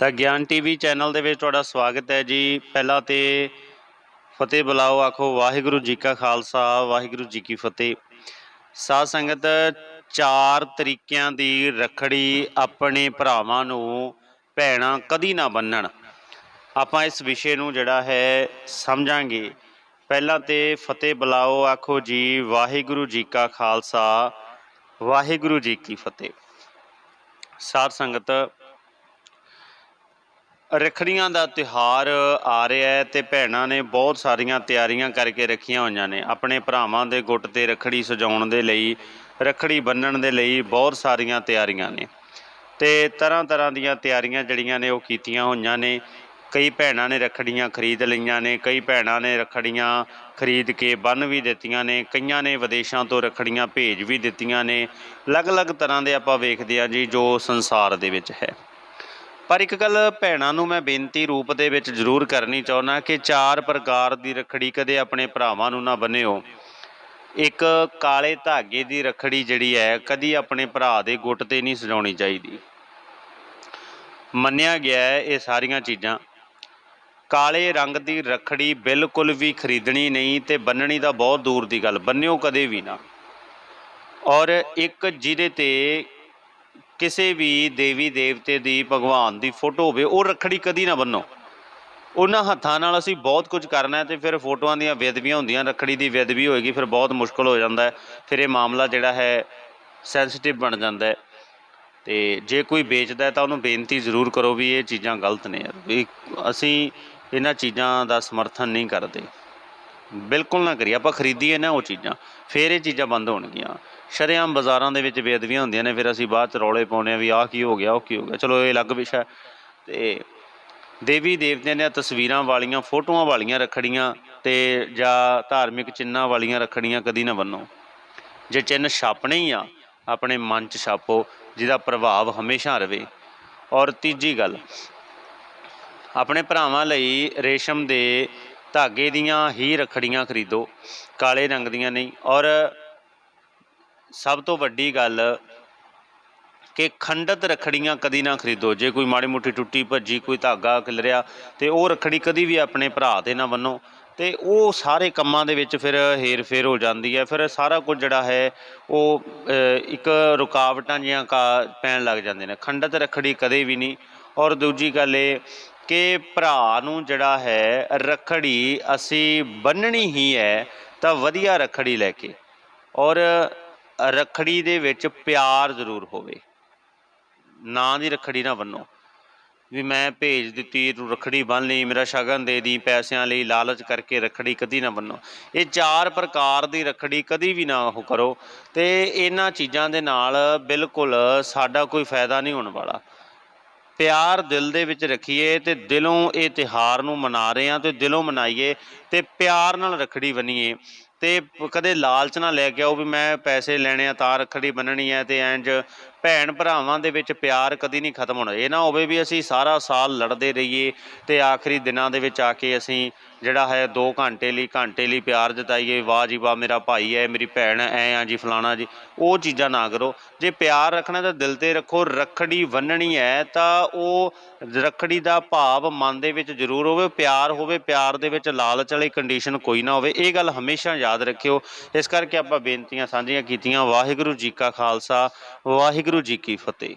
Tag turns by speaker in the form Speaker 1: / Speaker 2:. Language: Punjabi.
Speaker 1: ਤਾਂ ਗਿਆਨ ਟੀਵੀ ਚੈਨਲ ਦੇ ਵਿੱਚ ਤੁਹਾਡਾ ਸਵਾਗਤ ਹੈ ਜੀ। ਪਹਿਲਾਂ ਤੇ ਫਤਿਹ ਬੁਲਾਓ, ਆਖੋ ਵਾਹਿਗੁਰੂ ਜੀ ਕਾ ਖਾਲਸਾ, ਵਾਹਿਗੁਰੂ ਜੀ ਕੀ ਫਤਿਹ। ਸਾਧ ਸੰਗਤ, ਚਾਰ ਤਰੀਕਿਆਂ ਦੀ ਰਖੜੀ ਆਪਣੇ ਭਰਾਵਾਂ ਨੂੰ, ਭੈਣਾਂ ਕਦੀ ਨਾ ਬੰਨਣ। ਆਪਾਂ ਇਸ ਵਿਸ਼ੇ ਨੂੰ ਜਿਹੜਾ ਹੈ ਸਮਝਾਂਗੇ। ਪਹਿਲਾਂ ਤੇ ਫਤਿਹ ਬੁਲਾਓ, ਆਖੋ ਜੀ, ਵਾਹਿਗੁਰੂ ਜੀ ਕਾ ਖਾਲਸਾ, ਵਾਹਿਗੁਰੂ ਜੀ ਕੀ ਫਤਿਹ। ਸਾਧ ਸੰਗਤ ਰੱਖੜੀਆਂ ਦਾ ਤਿਹਾਰ ਆ ਰਿਹਾ ਹੈ ਤੇ ਭੈਣਾਂ ਨੇ ਬਹੁਤ ਸਾਰੀਆਂ ਤਿਆਰੀਆਂ ਕਰਕੇ ਰੱਖੀਆਂ ਹੋਈਆਂ ਨੇ। ਆਪਣੇ ਭਰਾਵਾਂ ਦੇ ਗੁੱਟ ਤੇ ਰੱਖੜੀ ਸਜਾਉਣ ਦੇ ਲਈ, ਰੱਖੜੀ ਬੰਨਣ ਦੇ ਲਈ ਬਹੁਤ ਸਾਰੀਆਂ ਤਿਆਰੀਆਂ ਨੇ। ਤੇ ਤਰ੍ਹਾਂ ਤਰ੍ਹਾਂ ਦੀਆਂ ਤਿਆਰੀਆਂ ਜਿਹੜੀਆਂ ਨੇ ਉਹ ਕੀਤੀਆਂ ਹੋਈਆਂ ਨੇ। ਕਈ ਭੈਣਾਂ ਨੇ ਰੱਖੜੀਆਂ ਖਰੀਦ ਲਈਆਂ ਨੇ, ਕਈ ਭੈਣਾਂ ਨੇ ਰੱਖੜੀਆਂ ਖਰੀਦ ਕੇ ਬੰਨ ਵੀ ਦਿੱਤੀਆਂ ਨੇ, ਕਈਆਂ ਨੇ ਵਿਦੇਸ਼ਾਂ ਤੋਂ ਰੱਖੜੀਆਂ ਭੇਜ ਵੀ ਦਿੱਤੀਆਂ ਨੇ। ਅਲੱਗ-ਅਲੱਗ ਤਰ੍ਹਾਂ ਦੇ ਆਪਾਂ ਵੇਖਦੇ ਹਾਂ ਜੀ ਜੋ ਸੰਸਾਰ ਦੇ ਵਿੱਚ ਹੈ। ਪਰ ਇੱਕ ਗੱਲ ਭੈਣਾਂ ਨੂੰ ਮੈਂ ਬੇਨਤੀ ਰੂਪ ਦੇ ਵਿੱਚ ਜ਼ਰੂਰ ਕਰਨੀ ਚਾਹੁੰਦਾ ਕਿ ਚਾਰ ਪ੍ਰਕਾਰ ਦੀ ਰੱਖੜੀ ਕਦੇ ਆਪਣੇ ਭਰਾਵਾਂ ਨੂੰ ਨਾ ਬੰਨਿਓ। ਇੱਕ ਕਾਲੇ ਧਾਗੇ ਦੀ ਰੱਖੜੀ ਜਿਹੜੀ ਹੈ, ਕਦੀ ਆਪਣੇ ਭਰਾ ਦੇ ਗੁੱਟ ਤੇ ਨਹੀਂ ਸਜਾਉਣੀ ਚਾਹੀਦੀ। ਮੰਨਿਆ ਗਿਆ ਹੈ ਇਹ ਸਾਰੀਆਂ ਚੀਜ਼ਾਂ। ਕਾਲੇ ਰੰਗ ਦੀ ਰੱਖੜੀ ਬਿਲਕੁਲ ਵੀ ਖਰੀਦਣੀ ਨਹੀਂ ਤੇ ਬੰਨਣੀ ਤਾਂ ਬਹੁਤ ਦੂਰ ਦੀ ਗੱਲ, ਬੰਨਿਓ ਕਦੇ ਵੀ ਨਾ। ਔਰ ਇੱਕ ਜਿਹਦੇ ਤੇ ਕਿਸੇ ਵੀ ਦੇਵੀ ਦੇਵਤੇ ਦੀ ਭਗਵਾਨ ਦੀ ਫੋਟੋ ਹੋਵੇ, ਉਹ ਰੱਖੜੀ ਕਦੀ ਨਾ ਬੰਨੋ। ਉਹਨਾਂ ਹੱਥਾਂ ਨਾਲ ਅਸੀਂ ਬਹੁਤ ਕੁਝ ਕਰਨਾ ਹੈ ਤੇ ਫਿਰ ਫੋਟੋਆਂ ਦੀਆਂ ਬੇਦਬੀਆਂ ਹੁੰਦੀਆਂ, ਰੱਖੜੀ ਦੀ ਬੇਦਬੀ ਹੋਏਗੀ, ਫਿਰ ਬਹੁਤ ਮੁਸ਼ਕਲ ਹੋ ਜਾਂਦਾ ਹੈ, ਫਿਰ ਇਹ ਮਾਮਲਾ ਜਿਹੜਾ ਹੈ ਸੈਂਸਿਟਿਵ ਬਣ ਜਾਂਦਾ ਹੈ। ਤੇ ਜੇ ਕੋਈ ਵੇਚਦਾ ਹੈ ਤਾਂ ਉਹਨੂੰ ਬੇਨਤੀ ਜ਼ਰੂਰ ਕਰੋ ਵੀ ਇਹ ਚੀਜ਼ਾਂ ਗਲਤ ਨੇ ਯਾਰ, ਵੀ ਅਸੀਂ ਇਹਨਾਂ ਚੀਜ਼ਾਂ ਦਾ ਸਮਰਥਨ ਨਹੀਂ ਕਰਦੇ। ਬਿਲਕੁਲ ਨਾ ਕਰੀਏ, ਆਪਾਂ ਖਰੀਦੀਏ ਨਾ ਉਹ ਚੀਜ਼ਾਂ, ਫੇਰ ਇਹ ਚੀਜ਼ਾਂ ਬੰਦ ਹੋਣਗੀਆਂ। ਸ਼ਰੇਆਮ ਬਾਜ਼ਾਰਾਂ ਦੇ ਵਿੱਚ ਬੇਅਦਬੀਆਂ ਹੁੰਦੀਆਂ ਨੇ, ਫਿਰ ਅਸੀਂ ਬਾਅਦ ਚ ਰੌਲੇ ਪਾਉਂਦੇ ਆ ਵੀ ਆਹ ਕੀ ਹੋ ਗਿਆ, ਉਹ ਕੀ ਹੋ ਗਿਆ। ਚਲੋ ਇਹ ਅਲੱਗ ਵਿਸ਼ਾ ਤੇ ਦੇਵੀ ਦੇਵਤਿਆਂ ਦੀਆਂ ਤਸਵੀਰਾਂ ਵਾਲੀਆਂ, ਫੋਟੋਆਂ ਵਾਲੀਆਂ ਰੱਖੜੀਆਂ ਤੇ ਜਾਂ ਧਾਰਮਿਕ ਚਿੰਨਾਂ ਵਾਲੀਆਂ ਰੱਖੜੀਆਂ ਕਦੀ ਨਾ ਬੰਨੋ। ਜੇ ਚਿੰਨ੍ਹ ਛਾਪਣੇ ਹੀ ਆ, ਆਪਣੇ ਮਨ 'ਚ ਛਾਪੋ, ਜਿਹਦਾ ਪ੍ਰਭਾਵ ਹਮੇਸ਼ਾ ਰਵੇ। ਔਰ ਤੀਜੀ ਗੱਲ, ਆਪਣੇ ਭਰਾਵਾਂ ਲਈ ਰੇਸ਼ਮ ਦੇ ਧਾਗੇ ਦੀਆਂ ਹੀ ਰੱਖੜੀਆਂ ਖਰੀਦੋ, ਕਾਲੇ ਰੰਗ ਦੀਆਂ ਨਹੀਂ। ਔਰ ਸਭ ਤੋਂ ਵੱਡੀ ਗੱਲ ਕਿ ਖੰਡਤ ਰੱਖੜੀਆਂ ਕਦੀ ਨਾ ਖਰੀਦੋ। ਜੇ ਕੋਈ ਮਾੜੀ ਮੋਟੀ ਟੁੱਟੀ ਭੱਜੀ, ਕੋਈ ਧਾਗਾ ਖਿਲਰਿਆ, ਤੇ ਉਹ ਰੱਖੜੀ ਕਦੀ ਵੀ ਆਪਣੇ ਭਰਾ ਤੇ ਨਾ ਬੰਨੋ। ਤੇ ਉਹ ਸਾਰੇ ਕੰਮਾਂ ਦੇ ਵਿੱਚ ਫਿਰ ਹੇਰ ਫੇਰ ਹੋ ਜਾਂਦੀ ਹੈ। ਫਿਰ ਸਾਰਾ ਕੁਝ ਜਿਹੜਾ ਹੈ, ਉਹ ਇੱਕ ਰੁਕਾਵਟਾਂ ਜੀਆਂ ਕਾ, ਪੈਣ ਲੱਗ ਜਾਂਦੇ ਨੇ। ਖੰਡਤ ਰੱਖੜੀ ਕਦੇ ਵੀ ਨਹੀਂ। ਔਰ ਦੂਜੀ ਗੱਲ ਇਹ ਕਿ ਭਰਾ ਨੂੰ ਜਿਹੜਾ ਹੈ ਰੱਖੜੀ ਅਸੀਂ ਬੰਨਣੀ ਹੀ ਹੈ, ਤਾਂ ਵਧੀਆ ਰੱਖੜੀ ਲੈ ਕੇ। ਔਰ ਰੱਖੜੀ ਦੇ ਵਿੱਚ ਪਿਆਰ ਜ਼ਰੂਰ ਹੋਵੇ। ਨਾਂ ਦੀ ਰੱਖੜੀ ਨਾ ਬੰਨੋ। ਵੀ ਮੈਂ ਭੇਜ ਦਿੱਤੀ, ਤੂੰ ਰੱਖੜੀ ਬੰਨ ਲਈ, ਮੇਰਾ ਸ਼ਗਨ ਦੇ ਦੀ, ਪੈਸਿਆਂ ਲਈ ਲਾਲਚ ਕਰਕੇ ਰੱਖੜੀ ਕਦੀ ਨਾ ਬੰਨੋ। ਇਹ ਚਾਰ ਪ੍ਰਕਾਰ ਦੀ ਰੱਖੜੀ ਕਦੀ ਵੀ ਨਾ ਉਹ ਕਰੋ। ਤੇ ਇਹਨਾਂ ਚੀਜ਼ਾਂ ਦੇ ਨਾਲ ਬਿਲਕੁਲ ਸਾਡਾ ਕੋਈ ਫਾਇਦਾ ਨਹੀਂ ਹੋਣ ਵਾਲਾ। ਪਿਆਰ ਦਿਲ ਦੇ ਵਿੱਚ ਰੱਖੀਏ ਤੇ ਦਿਲੋਂ ਇਹ ਤਿਹਾਰ ਨੂੰ ਮਨਾ ਰਹੇ ਹਾਂ ਤੇ ਦਿਲੋਂ ਮਨਾਈਏ ਤੇ ਪਿਆਰ ਨਾਲ ਰੱਖੜੀ ਬੰਨੀਏ। ਤੇ ਕਦੇ ਲਾਲਚ ਨਾ ਲੈ ਕੇ ਆਓ ਵੀ ਮੈਂ ਪੈਸੇ ਲੈਣੇ ਆ ਤਾਂ ਰੱਖੜੀ ਬੰਨਣੀ ਹੈ ਤੇ ਇੰਜ ਭੈਣ ਭਰਾਵਾਂ ਦੇ ਵਿੱਚ ਪਿਆਰ ਕਦੀ ਨਹੀਂ ਖਤਮ ਹੋਣਾ। ਇਹ ਨਾ ਹੋਵੇ ਵੀ ਅਸੀਂ ਸਾਰਾ ਸਾਲ ਲੜਦੇ ਰਹੀਏ ਤੇ ਆਖਰੀ ਦਿਨਾਂ ਦੇ ਵਿੱਚ ਆ ਕੇ ਅਸੀਂ ਜਿਹੜਾ ਹੈ 2 ਘੰਟੇ ਲਈ ਘੰਟੇ ਲਈ ਪਿਆਰ ਜਤਾਈਏ, ਵਾਹ ਜੀ ਵਾਹ ਮੇਰਾ ਭਾਈ ਹੈ, ਮੇਰੀ ਭੈਣ ਐ ਆ ਜੀ, ਫਲਾਣਾ ਜੀ, ਉਹ ਚੀਜ਼ਾਂ ਨਾ ਕਰੋ। ਜੇ ਪਿਆਰ ਰੱਖਣਾ ਤਾਂ ਦਿਲ ਤੇ ਰੱਖੋ, ਰੱਖੜੀ ਵੰਨਣੀ ਹੈ ਤਾਂ ਉਹ ਰੱਖੜੀ ਦਾ ਭਾਵ ਮਨ ਦੇ ਵਿੱਚ ਜ਼ਰੂਰ ਹੋਵੇ, ਪਿਆਰ ਹੋਵੇ, ਪਿਆਰ ਦੇ ਵਿੱਚ ਲਾਲਚ ਵਾਲੀ ਕੰਡੀਸ਼ਨ ਕੋਈ ਨਾ ਹੋਵੇ, ਇਹ ਗੱਲ ਹਮੇਸ਼ਾ ਯਾਦ ਰੱਖਿਓ। ਇਸ ਕਰਕੇ ਆਪਾਂ ਬੇਨਤੀਆਂ ਸਾਂਝੀਆਂ ਕੀਤੀਆਂ, ਵਾਹਿਗੁਰੂ ਜੀ ਕਾ ਖਾਲਸਾ, ਵਾਹਿਗੁਰੂ ਜੀ ਕੀ ਫਤਿਹ।